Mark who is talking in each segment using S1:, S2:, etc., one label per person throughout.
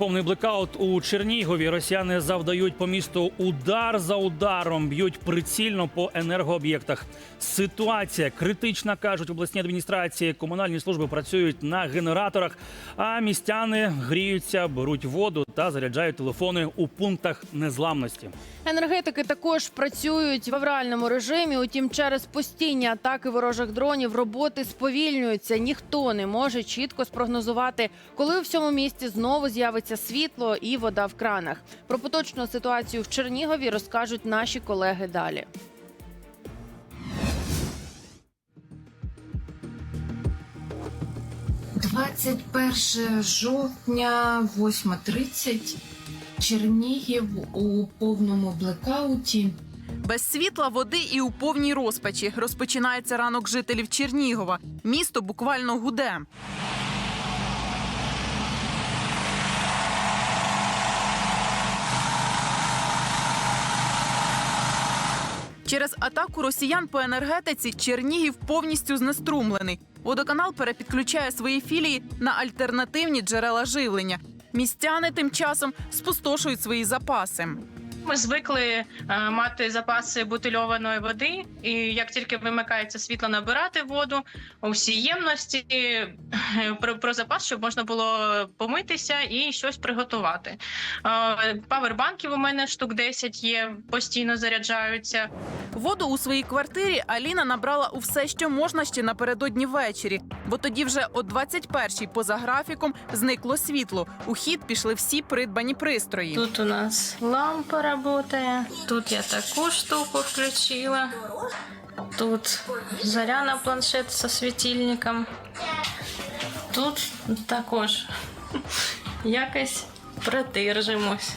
S1: Повний блекаут у Чернігові. Росіяни завдають по місту удар за ударом, б'ють прицільно по енергооб'єктах. Ситуація критична, кажуть обласні адміністрації. Комунальні служби працюють на генераторах, а містяни гріються, беруть воду та заряджають телефони у пунктах незламності.
S2: Енергетики також працюють в авральному режимі. Утім, через постійні атаки ворожих дронів роботи сповільнюються. Ніхто не може чітко спрогнозувати, коли у всьому місті знову з'явиться світло і вода в кранах. Про поточну ситуацію в Чернігові розкажуть наші колеги далі.
S3: – 21 жовтня, 8.30. Чернігів у повному блекауті.
S4: Без світла, води і у повній розпачі розпочинається ранок жителів Чернігова. Місто буквально гуде. Через атаку росіян по енергетиці Чернігів повністю знеструмлений. Водоканал перепідключає свої філії на альтернативні джерела живлення. Містяни тим часом спустошують свої запаси.
S5: Ми звикли е, мати запаси бутильованої води, і як тільки вимикається світло, набирати воду у всій ємності е, про, про запас, щоб можна було помитися і щось приготувати. Е, Павербанків у мене штук 10 є, постійно заряджаються.
S4: Воду у своїй квартирі Аліна набрала у все, що можна ще напередодні ввечері, бо тоді вже о 21-й поза графіком зникло світло. У хід пішли всі придбані пристрої.
S5: Тут у нас лампа працює. Тут я такую штуку включила. Тут заря на планшет со светильником. Тут також якось протержимось.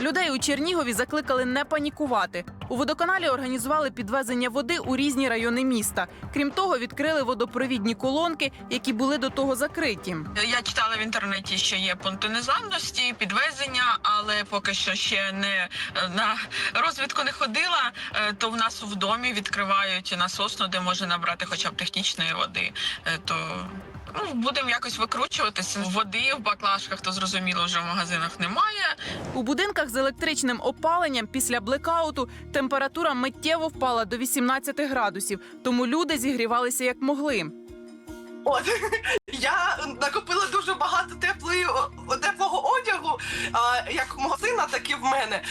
S4: Людей у Чернігові закликали не панікувати. У водоканалі організували підвезення води у різні райони міста. Крім того, відкрили водопровідні колонки, які були до того закриті.
S6: Я читала в інтернеті, що є пункти незламності, підвезення, але поки що ще не е, на розвідку не ходила. Е, То в нас в домі відкривають насосну, де можна набрати хоча б технічної води. Е, То ну, будемо якось викручуватися. Води в баклажках, то зрозуміло, вже в магазинах немає.
S4: У будинках з електричним опаленням після блекауту температура миттєво впала до 18 градусів, тому люди зігрівалися як могли.
S7: От я накопила дуже багато теплої теплого одягу, як в мого так і в мене.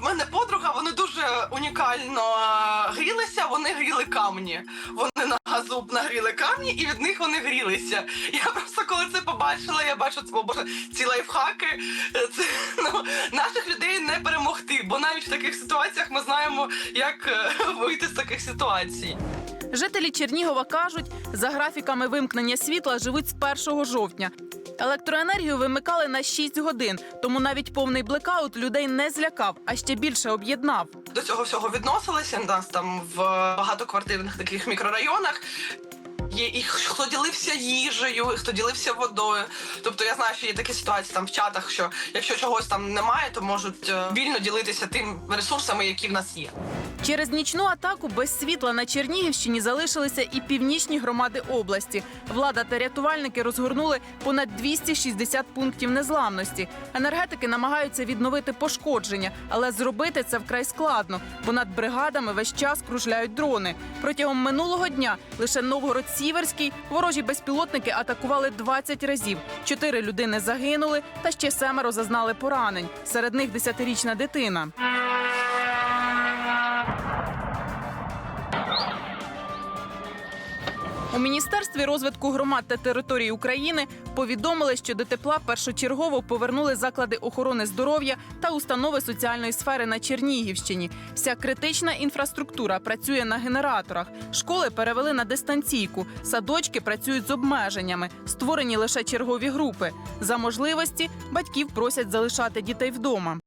S7: В мене подруга, вони дуже унікально грілися. Вони гріли камні. Вони на газу нагріли камні, і від них вони грілися. Я просто коли це побачила, я бачу це боже, ці лайфхаки. е, Це ну наших людей не перемогти, бо навіть в таких ситуаціях ми знаємо, як е, вийти з таких ситуацій.
S4: Жителі Чернігова кажуть, за графіками вимкнення світла живуть з 1 жовтня. Електроенергію вимикали на 6 годин, тому навіть повний блекаут людей не злякав, а ще більше об'єднав.
S7: до цього всього відносилися. Нас там в багатоквартирних таких мікрорайонах. Є і хто ділився їжею, і хто ділився водою. Тобто я знаю, що є такі ситуації там в чатах, що якщо чогось там немає, то можуть е, вільно ділитися тим ресурсами, які в нас є.
S4: Через нічну атаку без світла на Чернігівщині залишилися і північні громади області. Влада та рятувальники розгорнули понад 260 пунктів незламності. Енергетики намагаються відновити пошкодження, але зробити це вкрай складно, бо над бригадами весь час кружляють дрони. Протягом минулого дня лише Новгород Сіверський ворожі безпілотники атакували 20 разів. Чотири людини загинули, та ще семеро зазнали поранень. Серед них десятирічна дитина. У міністерстві розвитку громад та територій України повідомили, що до тепла першочергово повернули заклади охорони здоров'я та установи соціальної сфери на Чернігівщині. Вся критична інфраструктура працює на генераторах. Школи перевели на дистанційку. Садочки працюють з обмеженнями, створені лише чергові групи. За можливості батьків просять залишати дітей вдома.